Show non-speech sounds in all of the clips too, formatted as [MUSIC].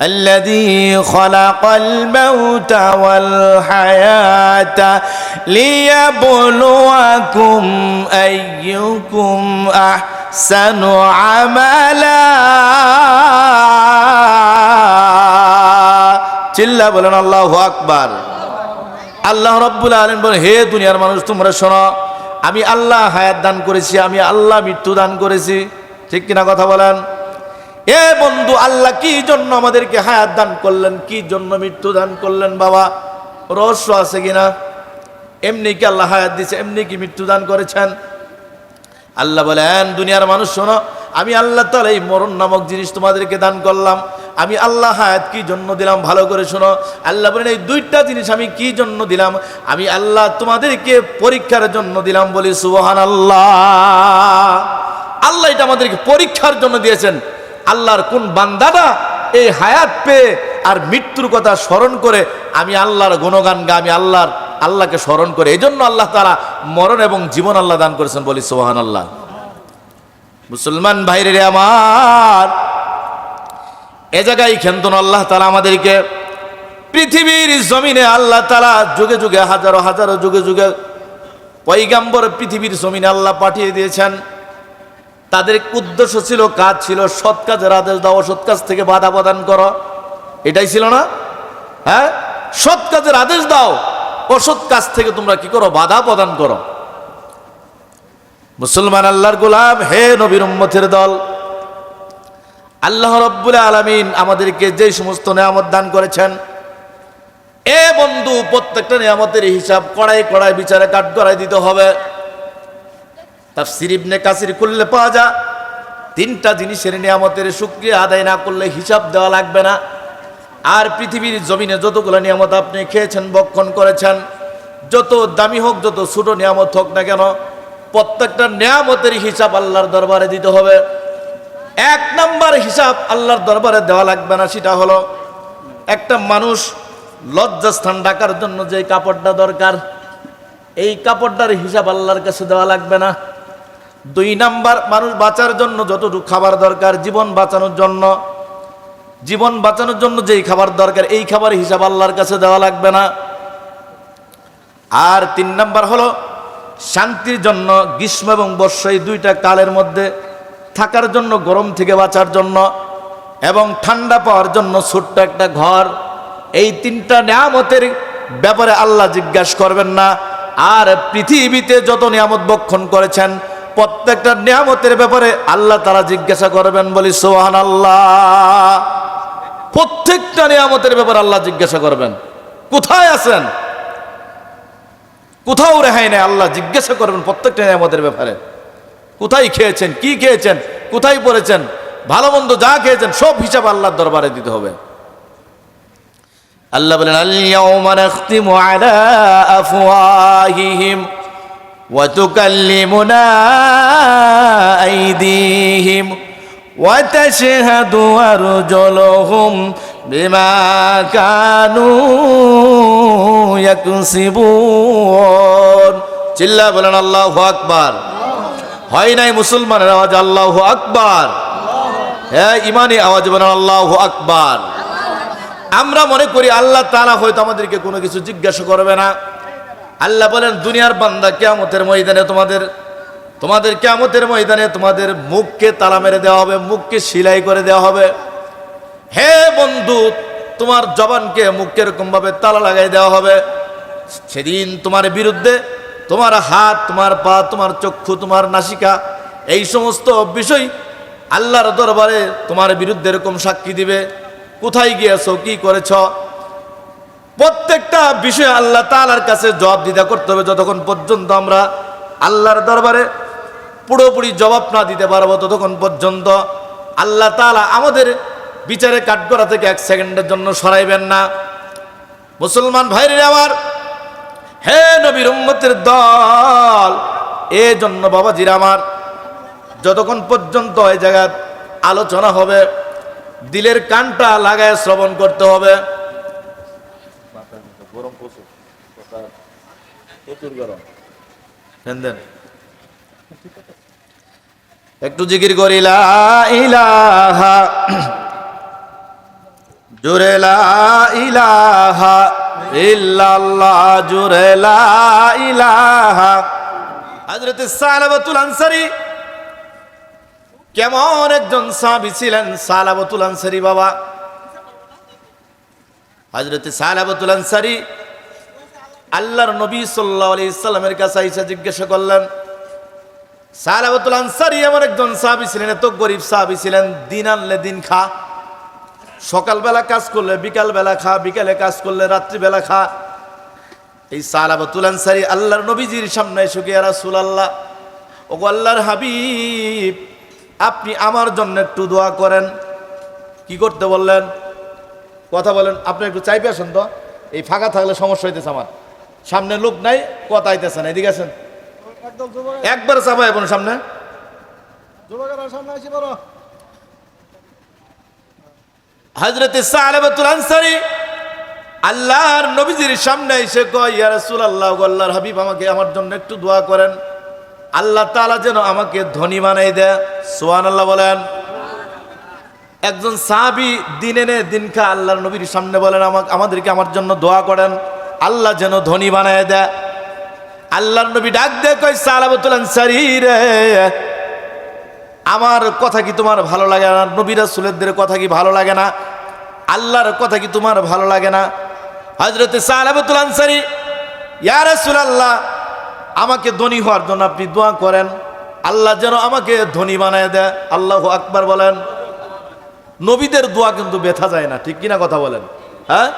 الذي خلق الموت والحياة ليبلوكم أيكم أحسن عملا চিল্লা বলেন আল্লাহু আকবার আল্লাহ রব্বুল আলম বলেন হে দুনিয়ার মানুষ তোমরা শোনো আমি আল্লাহ হায়াত দান করেছি আমি আল্লাহ মৃত্যু দান করেছি ঠিক কিনা কথা বলেন এ বন্ধু, আল্লাহ কি জন্য আমাদেরকে হায়াত দান করলেন? কি জন্য মৃত্যু দান করলেন বাবা? রহস্য আছে কিনা? এমনি কি আল্লাহ হায়াত দিয়েছে এমনি কি মৃত্যু দান করেছেন? আল্লাহ বলেন দুনিয়ার মানুষ, শোনো, আমি আল্লাহ তালা এই মরণ নামক জিনিস তোমাদেরকে দান করলাম। আমি আল্লাহ হায়াত কি জন্য দিলাম? ভালো করে শোনো। আল্লাহ বলেন, এই দুইটা জিনিস আমি কি জন্য দিলাম? আমি আল্লাহ তোমাদেরকে পরীক্ষার জন্য দিলাম বলি সুবহান আল্লাহ আল্লাহ এটা আমাদেরকে পরীক্ষার জন্য দিয়েছেন। আল্লাহর কোন বান্দাটা এই হায়াত পেয়ে আর মৃত্যুর কথা স্মরণ করে আমি আল্লাহর গুণগান গা আমি আল্লাহর, আল্লাহকে স্মরণ করে। এই জন্য আল্লাহ তারা মরণ এবং জীবন আল্লাহ দান করেছেন বলি সোহান আল্লাহ মুসলমান ভাইরে রে আমার, এ জায়গায় খেন্তন আল্লাহ তালা আমাদেরকে। পৃথিবীর জমিনে আল্লাহ তালা যুগে যুগে হাজারো হাজারো যুগে যুগে পৈগাম্বর পৃথিবীর জমিনে আল্লাহ পাঠিয়ে দিয়েছেন। তাদের উদ্দেশ্য ছিল, কাজ ছিল, সৎ কাজের আদেশ দাও অসৎ কাজ থেকে বাধা প্রদান করো। এটাই ছিল না? হ্যাঁ? সৎ কাজের আদেশ দাও, অসৎ কাজ থেকে তোমরা কি করো? বাধা প্রদান করো। মুসলমান আল্লাহর গোলাম, হে নবীর উম্মতের দল, আল্লাহ রব্বুল আলমিন আমাদেরকে যে সমস্ত নিয়ামত দান করেছেন, এ বন্ধু, প্রত্যেকটা নিয়ামতের হিসাব কড়াই কড়াই বিচারে কাট করাই দিতে হবে। তাফসির ইবনে কাসির করলে পাওয়া যা তিনটা জিনিসের নিয়ামতের শুক্রিয়া আদায় না করলে হিসাব দেওয়া লাগবে না। আর পৃথিবীর জমিনে যতগুলো নিয়ামত আপনি খেয়েছেন, বক্ষণ করেছেন, যত দামি হোক, যত ছোট নিয়ামত হোক না কেন, প্রত্যেকটা নিয়ামতের হিসাব আল্লাহর দরবারে দিতে হবে। এক নাম্বার হিসাব আল্লাহর দরবারে দেওয়া লাগবে না, সেটা হলো একটা মানুষ লজ্জাস্থান ডাকার জন্য যে কাপড়টা দরকার, এই কাপড়টার হিসাব আল্লাহর কাছে দেওয়া লাগবে না। দুই নাম্বার, মানুষ বাঁচার জন্য যতটুকু খাবার দরকার, জীবন বাঁচানোর জন্য। জীবন বাঁচানোর জন্য যেই খাবার দরকার, এই খাবার হিসাব আল্লাহর কাছে দেওয়া লাগবে না। আর তিন নাম্বার হলো, শান্তির জন্য গ্রীষ্ম এবং বর্ষা এই দুইটা কালের মধ্যে থাকার জন্য, গরম থেকে বাঁচার জন্য এবং ঠান্ডা পাওয়ার জন্য ছোট্ট একটা ঘর। এই তিনটা নিয়ামতের ব্যাপারে আল্লাহ জিজ্ঞাসা করবেন না। আর পৃথিবীতে যত নিয়ামত বক্ষণ করেছেন প্রত্যেকটা নিয়ামতের ব্যাপারে আল্লাহ তারা জিজ্ঞাসা করবেন বলি সোহান আল্লাহ প্রত্যেকটা নিয়ামতের ব্যাপারে আল্লাহ জিজ্ঞাসা করবেন। কোথায় আছেন? কোথাও রেহাই নেই, আল্লাহ জিজ্ঞাসা করবেন প্রত্যেকটা নিয়ামতের ব্যাপারে। কোথায় খেয়েছেন? কি খেয়েছেন? কোথায় পড়েছেন? ভালো মন্দ যা খেয়েছেন, সব হিসাব আল্লাহর দরবারে দিতে হবে। আল্লাহ বলেন আল-ইয়াওমা আইদিহিম ওয়া তাশহাদু আরজুলুহুম বিমা কানু ইয়াকসিবুন চিল্লা বলেন আল্লাহু আকবার। হয় নাই মুসলমানের আওয়াজ আল্লাহু আকবার? হ্যাঁ ইমানি আওয়াজ বলেন আল্লাহ আকবার। আমরা মনে করি আল্লাহ তারা হয়তো আমাদেরকে কোনো কিছু জিজ্ঞাসা করবে না। আল্লাহ বলেন, দুনিয়ার বান্দা কেয়ামতের ময়দানে তোমাদের তোমাদের কেয়ামতের ময়দানে তোমাদের মুখকে তালা মেরে দেওয়া হবে, মুখকে সিলাই করে দেওয়া হবে। হে বন্ধু, তোমার জবানকে মুখকে এরকম ভাবে তালা লাগাই দেওয়া হবে। সেদিন তোমার বিরুদ্ধে তোমার হাত, তোমার পা, তোমার চক্ষু, তোমার নাসিকা, এই সমস্ত বিষয় আল্লাহর দরবারে তোমার বিরুদ্ধে এরকম সাক্ষী দিবে। কোথায় গিয়েছো, কি করেছ? প্রত্যেকটা বিষয়ে আল্লাহ তালার কাছে জবাব দিতে করতে হবে যতক্ষণ পর্যন্ত আমরা আল্লাহর দরবারে পুরোপুরি জবাব না দিতে পারব ততক্ষণ পর্যন্ত আল্লাহ তালা আমাদের বিচারে কাঠগড়া থেকে এক সেকেন্ডের জন্য সরাইবেন না। মুসলমান ভাইরে আমার, হে নবীর উম্মতের দল, এ জন্য বাবাজির আমার, যতক্ষণ পর্যন্ত এই জায়গায় আলোচনা হবে, দিলের কানটা লাগায় শ্রবণ করতে হবে গরম প্রচুর প্রচুর গরম। দেন। একটু জিকির করি ইলাহা। জোরে ইলাহা ইল্লাল্লাহ, জোরে ইলাহা। হযরত সালাবাতুল আনসারী, কেমন একজন সাহাবী ছিলেন? সালাবাতুল আনসারী বাবা। হযরত সালাবাতুল আনসারী আল্লাহর নবী সাল্লাল্লাহু আলাইহি সাল্লামের কাছে আইসা জিজ্ঞাসা করলেন সালাবাতুল আনসারী এমন একজন সাহাবী ছিলেন, এত গরিব সাহাবী ছিলেন, দিন আনলে দিন খা, সকালবেলা কাজ করলে বিকালবেলা খা, বিকালে কাজ করলে রাত্রিবেলা খা। এই সালাবাতুল আনসারী আল্লাহর নবীজির সামনে এসে গিয়ে রাসূলুল্লাহ ও গো আল্লাহর হাবিব, আপনি আমার জন্য একটু দোয়া করেন। কি করতে বললেন? কথা বলেন, আপনি একটু চাইবে আসেন তো, এই ফাঁকা থাকলে সমস্যা হইতেছে আমার। সামনে লোক নাই কথা আইতেছে না এদিকে যুবক একবার চাপা এখন সামনে। হজরত সালাবাতুল আনসারী আল্লাহর নবীজির সামনে এসে কয় ইয়া গো আল্লাহর হাবিব আমাকে আমার জন্য একটু দোয়া করেন। আল্লাহ তাআলা যেন আমাকে ধনী বানাই দেয়। সুবহানাল্লাহ বলেন। একজন সাহাবী দিন এনে দিন খা আল্লাহর নবীর সামনে বলেন আমাকে আমাদেরকে আমার জন্য দোয়া করেন। আল্লাহ যেন ধনী বানায় দেয়। আল্লাহর নবী ডাক দে কয় সালাবাতুল আনসারী রে। আমার কথা কি তোমার ভালো লাগে না? নবী রাসূলের কথা কি ভালো লাগে না? আল্লাহর কথা কি তোমার ভালো লাগে না? হযরতে সালাবাতুল আনসারী, ইয়া রাসূলুল্লাহ, আমাকে ধনী হওয়ার জন্য আপনি দোয়া করেন। আল্লাহ যেন আমাকে ধনী বানায় দেয়। আল্লাহু আকবার বলেন। নবীদের দোয়া কিন্তু ব্যথা যায় না, ঠিক কিনা কথা বলেন? হ্যাঁ?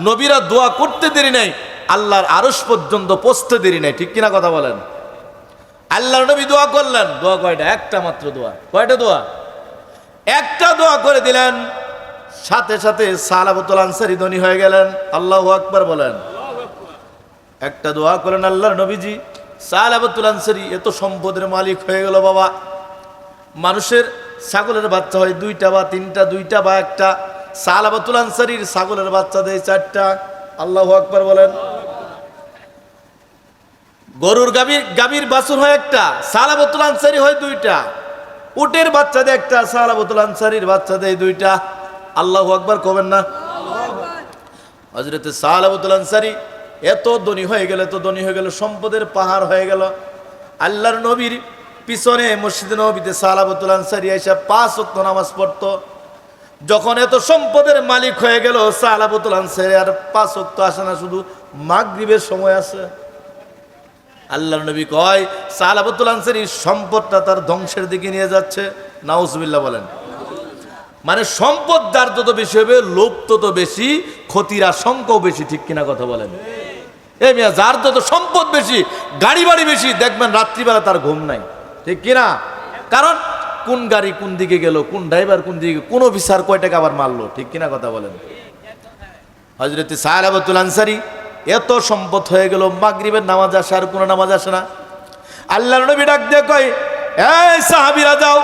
নবীরা দোয়া করতে দেরি নাই, আল্লাহর আরস পর্যন্ত পৌঁছতে দেরি নাই, ঠিক কিনা কথা বলেন? আল্লাহর নবী দোয়া করলেন, দোয়া কয়টা? একটা মাত্র দোয়া। কয়টা দোয়া? একটা দোয়া করে দিলেন, সাথে সাথে সালাবতুল আনসারি ধনী হয়ে গেলেন, আল্লাহ আকবার বলেন। একটা দোয়া করেন আল্লাহর নবীজি সালাবতুল আনসারি এত সম্পদের মালিক হয়ে গেল বাবা। মানুষের ছাগলের বাচ্চা হয় দুইটা বা তিনটা, দুইটা বা একটা। সালাবাতুল আনসারির ছাগলের বাচ্চা দেয় চারটা। আল্লাহ আকবার বলেন। গরুর গাভীর গাভীর বাছুর হয় একটা, সালাবাতুল আনসারি হয় দুইটা। উটের বাচ্চা দেয় একটা, সালাবাতুল আনসারির বাচ্চা দেয় দুইটা। আল্লাহ আকবার কবেন না? হজরতে সালাবাতুল আনসারি এত ধনী হয়ে গেল, এত ধনী হয়ে গেল, সম্পদের পাহাড় হয়ে গেল। আল্লাহর নবীর পিছনে মসজিদে নবীতে সালাবাতুল আনসারি এসে পাঁচ নামাজ পড়তো। যখন এত সম্পদের মালিক হয়ে গেল সালাবাতুল আনসারি আর পাঁচ ওয়াক্ত আসে না, শুধু মাগরিবের সময় আছে। আল্লাহর নবী কয় সালাবাতুল আনসারি সম্পদটা তার ধ্বংসের দিকে নিয়ে যাচ্ছে। নাউজবিল্লাহ বলেন। মানে সম্পদ যার যত বেশি হবে, লোভ তত বেশি, ক্ষতির আশঙ্কাও বেশি, ঠিক কিনা কথা বলেন? এই মিয়া, যার যত সম্পদ বেশি, গাড়ি বাড়ি বেশি, দেখবেন রাত্রিবেলা তার ঘুম নাই। ঠিক কিনা? কারণ কোন গাড়ি কোন দিকে গেল, কোন ড্রাইভার কোন দিকে কোন অফিসার কয় টাকা আবার মারলো? ঠিক কিনা কথা বলেন? হজরত সাহাবাতুল আনসারি, এত সম্পদ হয়ে গেল, মাগরিবের নামাজ আসে আর কোনো নামাজ আসে না। আল্লাহর নবী ডাক দিয়ে কয়, এই সাহাবীরা যাও।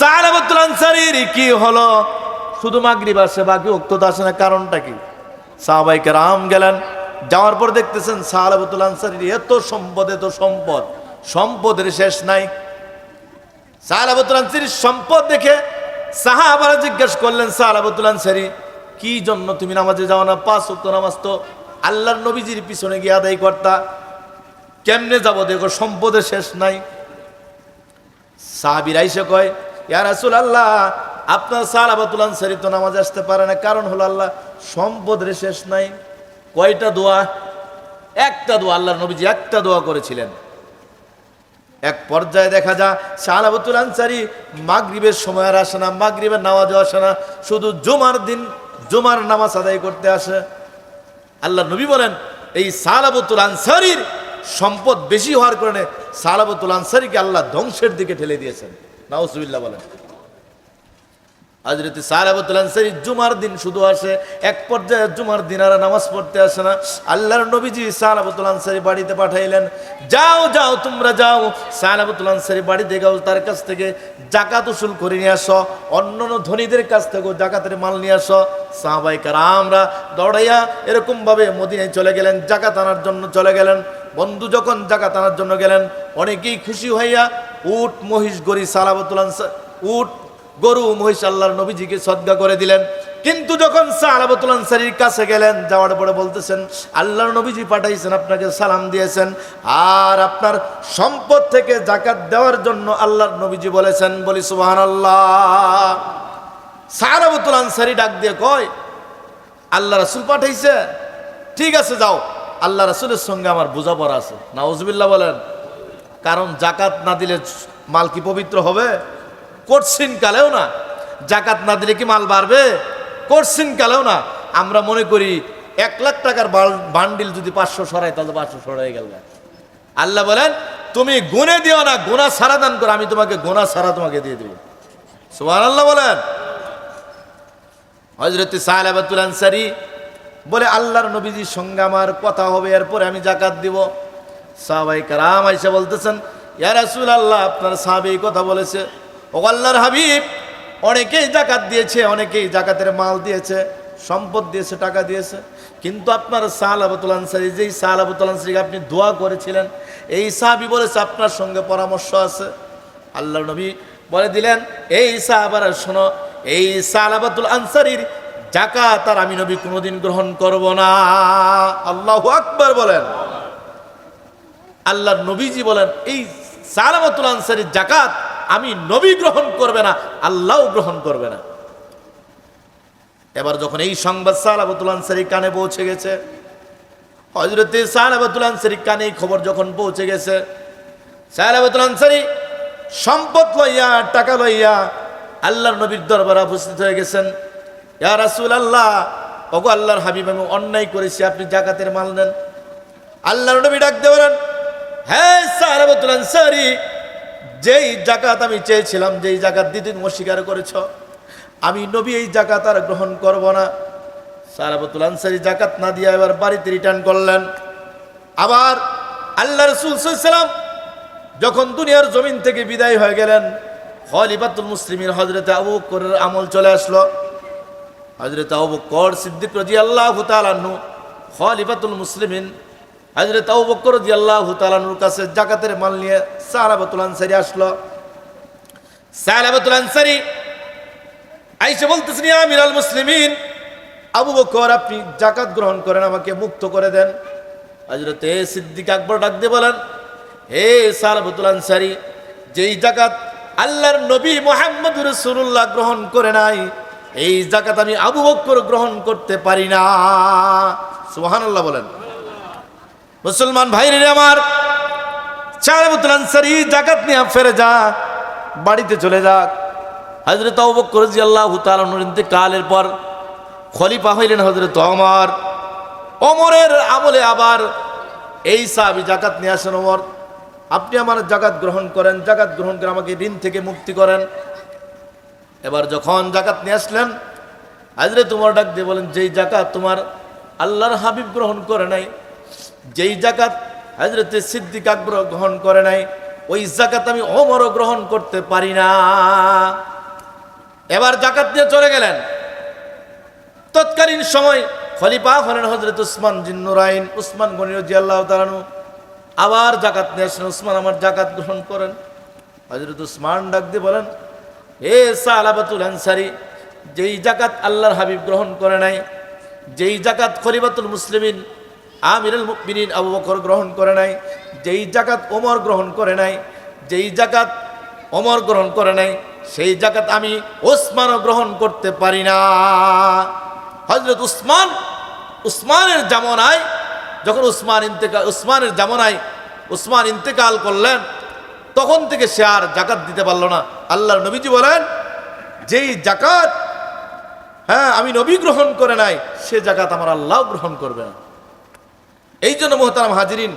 সাহাবাতুল আনসারির কি হলো? শুধু মাগরিব আসে, বাকি উক্ত আসে না, কারণটা কি? সাহাবাইকে রাম গেলেন, যাওয়ার পর দেখতেছেন সাহাবাতুল আনসারির এত সম্পদ এত সম্পদ, সম্পদের শেষ নাই। সাহাবাতুল সম্পদ দেখে সাহাবারা জিজ্ঞেস করলেন সাহাবাতুল আনসারি কি জন্য তুমি নামাজে যাও না? পাঁচ উক্ত নামাজ তো আল্লাহর নবীজির পিছনে গিয়ে আদায় কর্তা। কেমনে যাব? দেখো সম্পদের শেষ নাই। সাহাবির আইসে কয় ইয়ার রাসূল আল্লাহ আপনার সালাবাতুল আনসারি তো নামাজ আসতে পারে না। কারণ হলো আল্লাহ, সম্পদের শেষ নাই। কয়টা দোয়া? একটা দোয়া, আল্লাহর নবীজি একটা দোয়া করেছিলেন। এক পর্যায়ে দেখা যায় সালাবতুল আনসারি মাগরীবের সময় আর আসে না, মাগরীবের নামাজও আসে না, শুধু জুমার দিন, জুমার নামাজ আদায় করতে আসে। আল্লাহ নবী বলেন, এই সালাবতুল আনসারির সম্পদ বেশি হওয়ার কারণে সালাবতুল আনসারিকে আল্লাহ ধ্বংসের দিকে ঠেলে দিয়েছেন। নাউজুবিল্লাহ বলেন। হজরত সালাবতুল আনসারি জুমার দিন শুধু আসে, এক পর্যায়ে জুমার দিন আর নামাজ পড়তে আসে না। আল্লাহর নবীজি সালাবতুল আনসারি বাড়িতে পাঠাইলেন, যাও যাও, তোমরা যাও। সালাবতুল আনসারি বাড়িতে গাও তার কাছ থেকে জাকাত উসুল করে নিয়ে আসো। অন্য ধনীদের কাছ থেকেও জাকাতের মাল নিয়ে আসো। সাহাবাই আমরা দৌড়াইয়া এরকমভাবে মদিনায় চলে গেলেন, জাকাত আনার জন্য চলে গেলেন। বন্ধু যখন জাকাত আনার জন্য গেলেন, অনেকেই খুশি হইয়া উট, মহিষ, গরি সালাবতুল আনসার উট গরু, মহিষ আল্লাহর নবীজিকে সদ্গা করে দিলেন। কিন্তু যখন সাহাবাতুল আনসারির কাছে গেলেন, যাওয়ার পরে বলতেছেন, আল্লাহর নবীজি পাঠাইছেন, আপনাকে সালাম দিয়েছেন। আর আপনার সম্পদ থেকে জাকাত দেওয়ার জন্য আল্লাহর নবীজি বলেছেন। বলি, সুবহানাল্লাহ। সাহাবাতুল আনসারি ডাক দিয়ে কয়, আল্লাহ রাসুল পাঠাইছে। ঠিক আছে, যাও। আল্লাহ রাসুলের সঙ্গে আমার বোঝাপড়া আছে। নাউজুবিল্লাহ বলেন, কারণ জাকাত না দিলে মাল কি পবিত্র হবে? করছিন কালেও না। জাকাত না দিলে কি মাল বাড়বে? করছিন কালেও না। আমরা মনে করি এক লাখ টাকার বান্ডিল যদি পাঁচশো সরাই তাহলে পাঁচশো সরাই গেল আল্লাহ বলেন, তুমি গুনে দিও না গোনা সারা দান করো, আমি তোমাকে গোনা সারা তোমাকে দিয়ে দেবো। সুমান আল্লাহ বলেন হজরত সাহাবাতুল আনসারি বলে, আল্লাহর নবীজির সঙ্গে আমার কথা হবে, এরপরে আমি জাকাত দিব। সাহাবাই কারাম আইসা বলতেছেন, ইয়া রাসূল আল্লাহ আপনার সাহাবী কথা বলেছে। ও আল্লাহর হাবিব, অনেকেই জাকাত দিয়েছে, অনেকেই জাকাতের মাল দিয়েছে, সম্পদ দিয়েছে, টাকা দিয়েছে। কিন্তু আপনার সাহাবাতুল আনসারি, যেই সাহাবাতুল আনসারিকে আপনি দোয়া করেছিলেন, এই সাহাবি বলেছে, আপনার সঙ্গে পরামর্শ আছে। আল্লাহ নবী বলে দিলেন, এই সাহাবারা শোনো, এই সালাবাতুল আনসারির জাকাত আর আমি নবী কোনোদিন গ্রহণ করব না। আল্লাহ আকবার বলেন। আল্লাহ নবীজি বলেন, এই সালাবাতুল আনসারির জাকাত আমি নবী গ্রহণ করবে না, আল্লাহও গ্রহণ করবে না। এবার যখন এই সংবাদ সালাবাতুল আনসারি কানে পৌঁছে গেছে হজরতে সালাবাতুল আনসারি কানে এই খবর যখন পৌঁছে গেছে সালাবাতুল আনসারি সম্পদ লইয়া, টাকা লইয়া আল্লাহর নবীর দরবারে উপস্থিত হয়ে গেছেন। ইয়া রাসূল আল্লাহ ওগো আল্লাহর হাবিব, আমি অন্যায় করেছি, আপনি জাকাতের মাল নেন। আল্লাহর নবী ডাক দেবেন হ্যাঁ সাহাবাতুল আনসারি যেই জাকাত আমি চেয়েছিলাম, যেই জাকাত দিতে তুমি অস্বীকার করেছ, আমি নবী এই জাকাত আর গ্রহণ করব না। সাহাবাতুল আনসারি জাকাত না দিয়ে এবার বাড়িতে রিটার্ন করলেন। আবার আল্লাহ রসুল সাল্লাম যখন দুনিয়ার জমিন থেকে বিদায় হয়ে গেলেন, খলিফাতুল মুসলিমের হজরতে আবু বকরের আমল চলে আসলো। হজরত আবু বকর সিদ্দিক রাজি আল্লাহ তালানু খলিফাতুল মুসলিমিন হজরত আবু বকর রাজি আল্লাহ তালানুর কাছে জাকাতের মাল নিয়ে সারাবাতুল আনসারি আসলো। সারাবাতুল আনসারি আইসে বলতেছেন ইয়া আমিরাল মুসলিমিন, আবু বকর, আপনি জাকাত গ্রহণ করেন, আমাকে মুক্ত করে দেন। হজরত সিদ্দিক আকবর ডাক দিয়ে বলেন, হে সারাবতুল আনসারি, যেই জাকাত আল্লাহর নবী মোহাম্মদ রসুল্লাহ গ্রহণ করে নাই, এই জাকাত আমি আবু বকর গ্রহণ করতে পারি না। সুবহানাল্লাহ বলেন। মুসলমান ভাইরে আমার আনসারি জাকাত নিয়ে ফেরে যা, বাড়িতে চলে যাক হজরত তাআলা কালের পর খলিফা হইলেন হজরত অমর অমরের আমলে আবার এই সাহাবি জাকাত নিয়ে আসেন অমর আপনি আমার জাকাত গ্রহণ করেন, জাকাত গ্রহণ করে আমাকে ঋণ থেকে মুক্তি করেন। এবার যখন জাকাত নিয়ে আসলেন হাজরে তোমার ডাক দিয়ে বলেন, যেই জাকাত তোমার আল্লাহর হাবিব গ্রহণ করে নাই যেই জাকাত হাজরতে সিদ্দিক আকবর গ্রহণ করে নাই, ওই জাকাত আমি ওমরও গ্রহণ করতে পারি না। এবার জাকাত নিয়ে চলে গেলেন। তৎকালীন সময় খলিফা হলেন হজরত উসমান জিন্নুরাইন, উসমান গনির জিয়াল্লাহ তালানু আবার জাকাত নিয়ে আসেন উসমান, আমার জাকাত গ্রহণ করেন। হজরত উসমান ডাক দিয়ে বলেন হে সালাবাতুল আনসারি, যেই জাকাত আল্লাহর হাবিব গ্রহণ করে নাই, যেই জাকাত খলিফাতুল মুসলিমিন আমিরুল মুকমিনিন আবু বকর গ্রহণ করে নাই, যেই জাকাত ওমর গ্রহণ করে নাই, যেই জাকাত ওমর গ্রহণ করে নাই, সেই জাকাত আমি ওসমানও গ্রহণ করতে পারি না। হজরত উসমান, উসমানের জামনায়, যখন উসমান ইন্তেকাল, উসমানের জামনায় উসমান ইন্তেকাল করলেন, তখন থেকে সে আর জাকাত দিতে পারল না। আল্লাহর নবীজি বলেন, যেই জাকাত হ্যাঁ আমি নবী গ্রহণ করে নাই, সে জাকাত আমার আল্লাহ গ্রহণ করবে না। এই জন্য মোহতারাম হাজিরিন,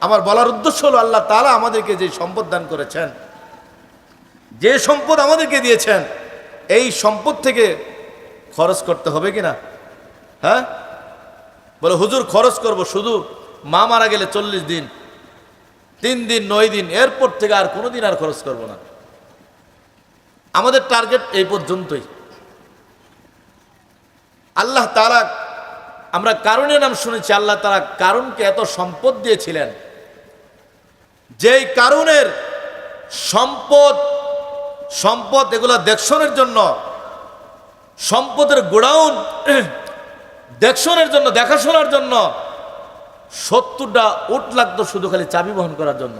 আমার বলার উদ্দেশ্য হলো আল্লাহ তালা আমাদেরকে যে সম্পদ দান করেছেন, যে সম্পদ আমাদেরকে দিয়েছেন, এই সম্পদ থেকে খরচ করতে হবে কিনা? হ্যাঁ? বলে, হুজুর, খরচ করব শুধু মা মারা গেলে চল্লিশ দিন, তিন দিন, নয় দিন, এরপর থেকে আর কোনো দিন আর খরচ করব না। আমাদের টার্গেট এই পর্যন্তই। আল্লাহ তারা আমরা কারণের নাম শুনেছি, আল্লাহ তারা কারণকে এত সম্পদ দিয়েছিলেন। যেই কারণের সম্পদ সম্পদ এগুলো দেখশনের জন্য, সম্পদের গোডাউন [CLEARS THROAT] দেখশনের জন্য, দেখাশোনার জন্য সত্তরটা উট লাগতো শুধু খালি চাবি বহন করার জন্য।